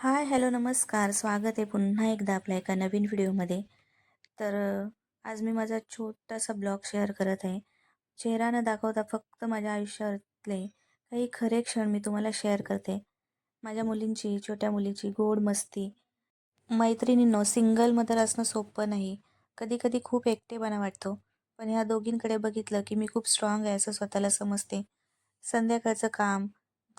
Hi hello नमस्कार. स्वागत आहे पुन्हा एकदा आपल्या एका नवीन व्हिडिओमध्ये. तर आज मी माझा छोटासा ब्लॉग शेअर करत आहे. चेहरा न दाखवता फक्त माझ्या आयुष्यातले काही खरे क्षण मी तुम्हाला शेअर करते. माझ्या मुलींची छोट्या मुलीची गोड मस्ती. मैत्रिणींनो सिंगल मदर असणं सोपं नाही. कधी कधी खूप एकटेपणा वाटतो. पण ह्या दोघींकडे बघितलं की मी खूप स्ट्रॉंग आहे असं स्वतःला समजते. संध्याकाळचं काम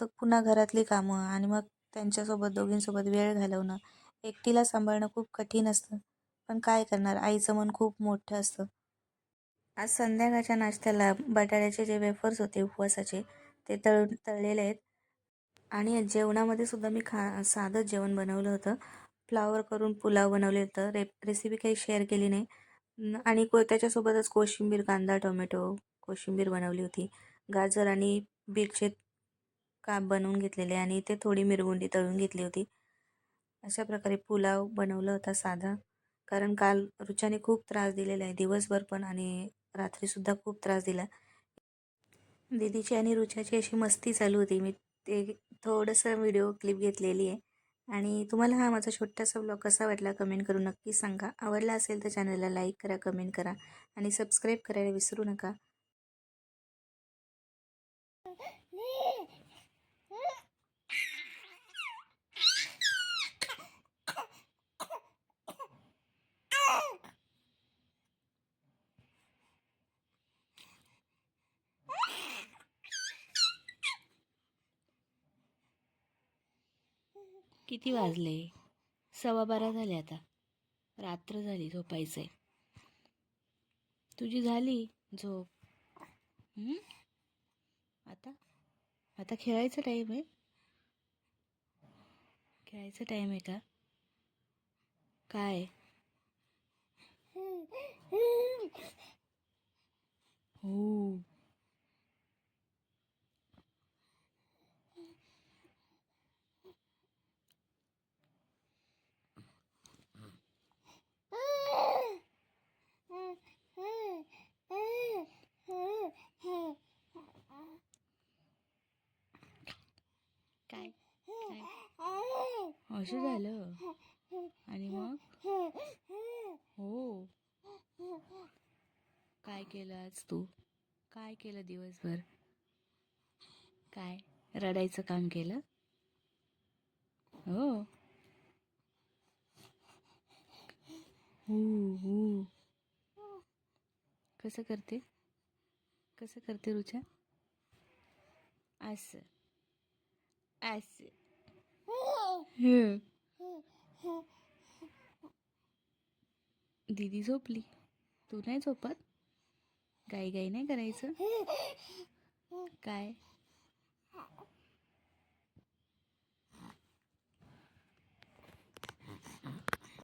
तर पुन्हा घरातली कामं आणि मग त्यांच्यासोबत दोघींसोबत वेळ घालवणं एकटीला सांभाळणं खूप कठीण असतं. पण काय करणार? आईचं मन खूप मोठं असतं. आज संध्याकाळच्या नाश्त्याला बटाट्याचे जे वेफर्स होते उपवासाचे ते तळ तळलेले आहेत. आणि जेवणामध्ये सुद्धा मी खा साधंच जेवण बनवलं होतं. फ्लावर करून पुलाव बनवले होतं. रे रेसिपी काही शेअर केली नाही. आणि को त्याच्यासोबतच कोशिंबीर कांदा टोमॅटो कोशिंबीर बनवली होती. गाजर आणि बीटचे काप बनवून घेतलेले आणि ते थोडी मिरगुंडी तळून घेतली होती. अशा प्रकारे पुलाव बनवला होता साधा. कारण काल रुचाने खूप त्रास दिलेला आहे. दिवसभर पण आणि रात्रीसुद्धा खूप त्रास दिला. दीदीची आणि रुचाची अशी मस्ती चालू होती. मी ते थोडंसं व्हिडिओ क्लिप घेतलेली आहे. आणि तुम्हाला हा माझा छोटासा ब्लॉग कसा वाटला कमेंट करून नक्की सांगा. आवडला असेल तर चॅनलला लाईक करा कमेंट करा आणि सबस्क्राईब करायला विसरू नका. किती वाजले? सव्वा बारा झाले आता. रात्र झाली झोपायचंय. तुझी झाली झोप? आता? आता खेळायचा टाईम आहे. खेळायचा टाईम आहे का? काय हो काय काय हो. असं झालं. आणि मग? हो. काय केलं आज तू? काय केलं दिवसभर? काय? रडायचं काम केलं? हो. हो कसं करते? कसं करते रुचा असं. असं हं. दीदी झोपली. तू नाही झोपत? गाई गाई नाही करायचं? काय?